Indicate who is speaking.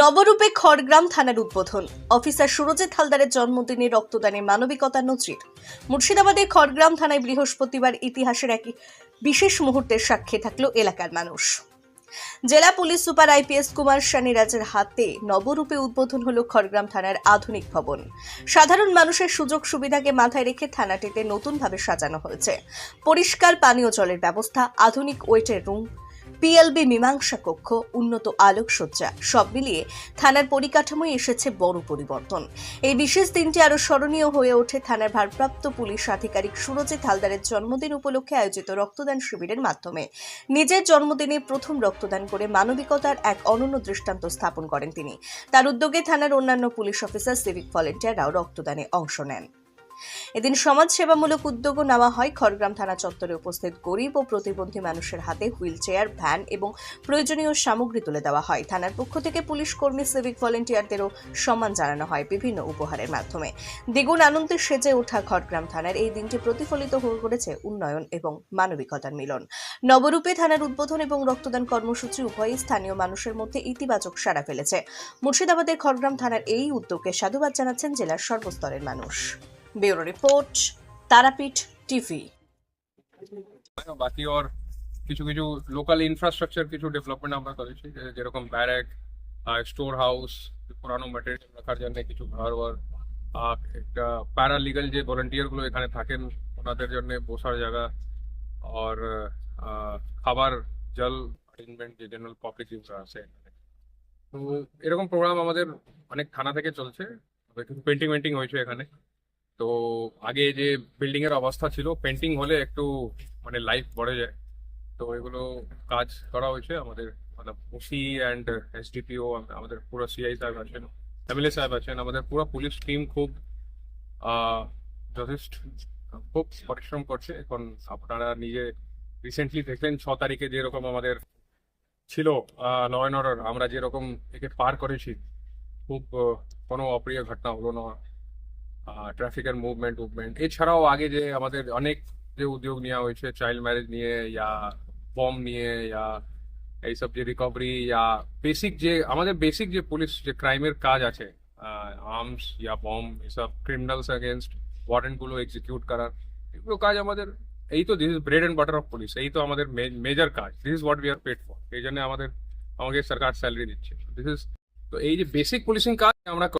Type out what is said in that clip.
Speaker 1: নবরূপে খড়গ্রাম থানার উদ্বোধন। অফিসার সুরজিৎ হালদারের জন্মদিনে রক্তদানে মানবিকতার নজির। মুর্শিদাবাদের খড়গ্রাম থানায় বৃহস্পতিবার ইতিহাসের এক বিশেষ মুহূর্তের সাক্ষী থাকল এলাকার মানুষ। জেলা পুলিশ সুপার আইপিএস কুমার সানিরাজের হাতে নবরূপে উদ্বোধন হল খড়গ্রাম থানার আধুনিক ভবন। সাধারণ মানুষের সুযোগ সুবিধাকে মাথায় রেখে থানাটিতে নতুনভাবে সাজানো হয়েছে। পরিষ্কার পানীয় জলের ব্যবস্থা, আধুনিক ওয়েটের রুম পিএলবি মীমাংসা কক্ষ, উন্নত আলোকসজ্জা, সব মিলিয়ে থানার পরিকাঠামোয় এসেছে বড় পরিবর্তন। এই বিশেষ দিনটি আরও স্মরণীয় হয়ে ওঠে থানার ভারপ্রাপ্ত পুলিশ আধিকারিক সুরজিৎ হালদারের জন্মদিন উপলক্ষে আয়োজিত রক্তদান শিবিরের মাধ্যমে। নিজের জন্মদিনে প্রথম রক্তদান করে মানবিকতার এক অনন্য দৃষ্টান্ত স্থাপন করেন তিনি। তার উদ্যোগে থানার অন্যান্য পুলিশ অফিসার, সিভিক ভলেন্টিয়াররাও রক্তদানে অংশ নেন। এদিন সমাজসেবামূলক উদ্যোগও নেওয়া হয়। খড়গ্রাম থানা চত্বরে উপস্থিত গরিব ও প্রতিবন্ধী মানুষের হাতে হুইল চেয়ার ভ্যান এবং প্রয়োজনীয় সামগ্রী তুলে দেওয়া হয়। থানার পক্ষ থেকে পুলিশ কর্মী, সিভিক ভলেন্টিয়ারদেরও সম্মান জানানো হয় বিভিন্ন উপহারের মাধ্যমে। দ্বিগুণ আনন্দে সেজে ওঠা খড়গ্রাম থানার এই দিনটি প্রতিফলিত হয়ে করেছে উন্নয়ন এবং মানবিকতার মিলন। নবরূপে থানার উদ্বোধন এবং রক্তদান কর্মসূচি উভয়ই স্থানীয় মানুষের মধ্যে ইতিবাচক সাড়া ফেলেছে। মুর্শিদাবাদের খড়গ্রাম থানার এই উদ্যোগকে সাধুবাদ জানাচ্ছেন জেলার সর্বস্তরের মানুষ। তারাপীঠ টিভি
Speaker 2: বাকি ওর কিছু কিছু লোকাল ইনফ্রাস্ট্রাকচার কিছু ডেভেলপমেন্ট আমরা করেছি যেরকম ব্যারেক স্টোর হাউস পুরানো ম্যাটেরিয়াল রাখার জন্য কিছু ঘর ওর একটা প্যারালিগাল যে ভলেন্টিয়ারগুলো এখানে থাকেন, ওনাদের জন্য বসার জায়গা, আর খাবার, জল অ্যারেঞ্জমেন্ট যে জেনারেল পাবলিক ইউজরা আছে। তো এরকম প্রোগ্রাম আমাদের অনেক থানা থেকে চলছে পেন্টিং মেন্টিং হয়েছে এখানে তো আগে যে বিল্ডিং এর অবস্থা ছিল পেন্টিং হলে একটু মানে লাইফ বড়ে যায়। তো এগুলো কাজ করা হয়েছে আমাদের মানে ওসি অ্যান্ড এসডিপিও আমাদের পুরো সিআই সাহেব আছেন এমএলএ সাহেব আছেন, আমাদের পুরো পুলিশ টিম খুব যথেষ্ট, খুব পরিশ্রম করছে। এখন আপনারা নিজে রিসেন্টলি দেখলেন, ছ তারিখে যেরকম আমাদের ছিল ল অর্ডার আমরা যেরকম একে পার করেছি, খুব, কোনো অপ্রিয় ঘটনা হলো না। ট্রাফিকের মুভমেন্ট মুভমেন্ট এছাড়াও আগে যে আমাদের অনেক যে উদ্যোগ নেওয়া হয়েছে চাইল্ড ম্যারেজ নিয়ে ইয়া বম নিয়ে ইয়া, এইসব যে রিকভারি ইয়া বেসিক যে, আমাদের বেসিক যে পুলিশ যে ক্রাইমের কাজ আছে আর্মস ইয়া বম এসব ক্রিমিনালস এগেনস্ট ওয়ারেন্টগুলো এক্সিকিউট করার, এগুলো কাজ আমাদের, এই তো this is bread and butter of police এই তো আমাদের মেজর কাজ। This is what we are paid for এই জন্য আমাদের, আমাকে সরকার স্যালারি দিচ্ছে। দিস ইজ তো এই যে বেসিক পুলিশিং কাজ আমরা